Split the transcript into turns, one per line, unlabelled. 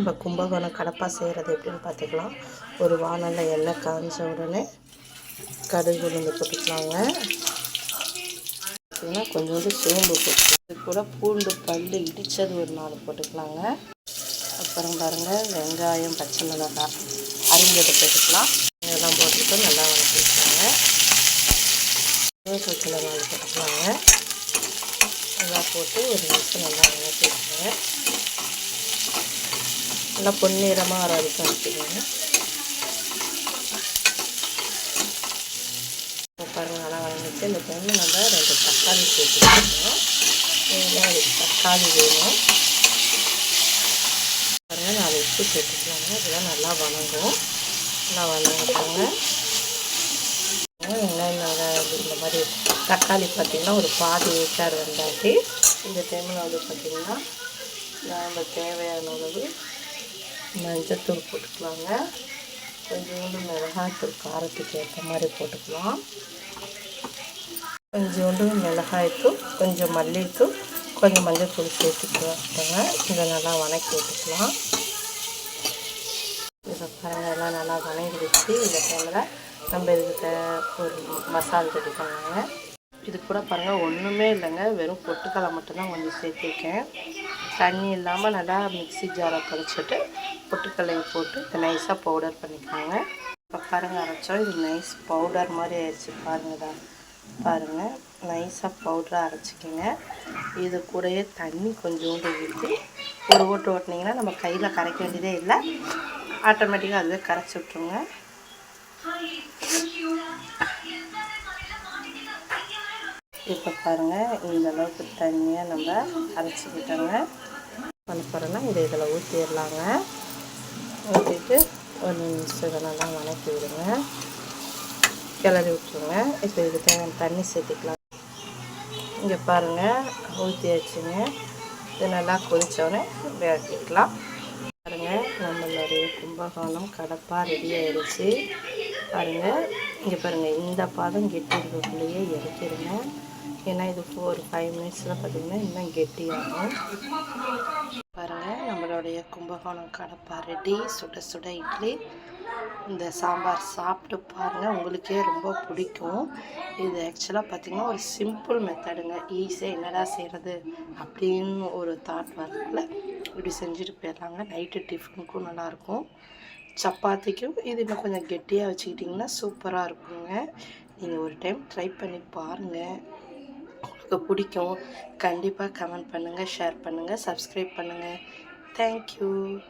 நம்ம கும்பகோணம் கடப்பா செய்கிறது எப்படின்னு பார்த்துக்கலாம். ஒரு வானலில் எண்ணெய் காஞ்ச உடனே கடுகு உளுந்து போட்டுக்கலாங்க. பார்த்தீங்கன்னா கொஞ்சோண்டு சோம்பு போட்டு இது கூட பூண்டு பல் இடித்தது ஒரு நாலு போட்டுக்கலாங்க. அப்புறம் பாருங்கள் வெங்காயம் பச்சை மிளகாய் அரிஞ்சதை போட்டுக்கலாம். இதெல்லாம் போட்டுட்டு நல்லா வதக்கிக்கலாங்க வேர்க்கடலை நாலு போட்டுக்கலாங்க. நல்லா போட்டு ஒரு நிமிஷம் நல்லா வதக்கிக்கோங்க நல்லா பொன்னிறமாக வர வரைக்கும் வச்சுக்கோங்க பாருங்கள் நல்லா வளர்ந்துச்சு. இந்த டைமில் நம்ம ரெண்டு தக்காளி சேர்த்துக்கணும். அதுக்கு தக்காளி வேணும். பாருங்கள் நாலு உப்பு சேர்த்துக்கலாங்க. இதெல்லாம் நல்லா வணங்கும். நல்லா வணங்கிட்டாங்க வெங்காயம் நல்லா இந்த மாதிரி தக்காளி பார்த்திங்கன்னா ஒரு பாதி ஏக்காடு வந்தாட்டி இந்த டைமில் வந்து பார்த்திங்கன்னா நம்ம தேவையான அளவு மஞ்சத்தூள் போட்டுக்கலாங்க. கொஞ்சோண்டு மிளகாய்த்தூள் காரத்துக்கு ஏற்ற மாதிரி போட்டுக்கலாம். கொஞ்சோண்டு மிளகாய்த்தூள் கொஞ்சம் மல்லித்தூள் கொஞ்சம் மஞ்சத்தூள் சேர்த்துக்கோங்க இதை நல்லா வணக்கி விட்டுக்கலாம். இதை பாருங்கள் எல்லாம் நல்லா வணங்கிடுச்சு. இந்த டைமில் நம்ம இதுக்கு ஒரு மசால் ரெடி பண்ணாங்க இது கூட பாருங்கள் ஒன்றுமே இல்லைங்க. வெறும் பொட்டுக்கலை மட்டும்தான் கொஞ்சம் சேர்த்துருக்கேன். தண்ணி இல்லாமல் நல்லா மிக்ஸி ஜாரை தொலைச்சிட்டு பொட்டுக்கடலையை போட்டு இதை நைஸாக பவுடர் பண்ணிக்கோங்க. இப்போ பாருங்கள் அரைச்சோம். இது நைஸ் பவுடர் மாதிரி ஆயிடுச்சு பாருங்கள் தான் பாருங்கள் நைஸாக பவுடராக அரைச்சிக்கோங்க. இது கூடயே தண்ணி கொஞ்சோண்டு ஊற்றி ஒரு ஓட்டு ஓட்டினீங்கன்னா நம்ம கையில் கரைக்க வேண்டியதே இல்லை. ஆட்டோமேட்டிக்காக அதுவே கரைச்சி விட்ருங்க இப்போ பாருங்கள் இந்தளவுக்கு தண்ணியாக நம்ம அரைச்சிக்கிட்டோங்க. பண்ண போகிறோன்னா இதை இதில் ஊற்றிடலாங்க ஊற்றிட்டு ஒரு நிமிஷம் இதை நல்லா வணக்கி விடுங்க. கிளறி விட்ருங்க இப்போ இது தேவையான தண்ணி சேர்த்துக்கலாம். இங்கே பாருங்கள் ஊற்றியாச்சுங்க இது நல்லா கொதித்தோடனே வேட்டிக்கலாம் பாருங்கள் நம்மளுடைய கும்பகோணம் கடப்பாக ரெடி ஆயிடுச்சு. பாருங்கள் இங்கே பாருங்கள் இந்த பாதம் கெட்டி இருக்கக்குள்ளேயே இறக்கிடுங்க ஏன்னா இது ஒரு ஃபைவ் மினிட்ஸில் பார்த்திங்கன்னா இன்னும் கெட்டியாகும். நம்மளுடைய கும்பகோணம் கடப்பா ரெடி சுட சுட இட்லி. இந்த சாம்பார் சாப்பிட்டு பாருங்கள் உங்களுக்கே ரொம்ப பிடிக்கும். இது ஆக்சுவலாக பார்த்திங்கன்னா ஒரு சிம்பிள் மெத்தடுங்க ஈஸியாக என்னடா செய்கிறது அப்படின்னு ஒரு தாட் வரல இப்படி செஞ்சுட்டு போயிடலாங்க. நைட்டு டிஃபனுக்கும் நல்லாயிருக்கும். சப்பாத்திக்கும் இது இன்னும் கொஞ்சம் கெட்டியாக வச்சுக்கிட்டிங்கன்னா சூப்பராக இருக்குங்க. நீங்கள் ஒரு டைம் ட்ரை பண்ணி பாருங்கள் உங்களுக்கு பிடிக்கும். கண்டிப்பாக கமெண்ட் பண்ணுங்கள் ஷேர் பண்ணுங்கள் சப்ஸ்கிரைப் பண்ணுங்கள் thank you.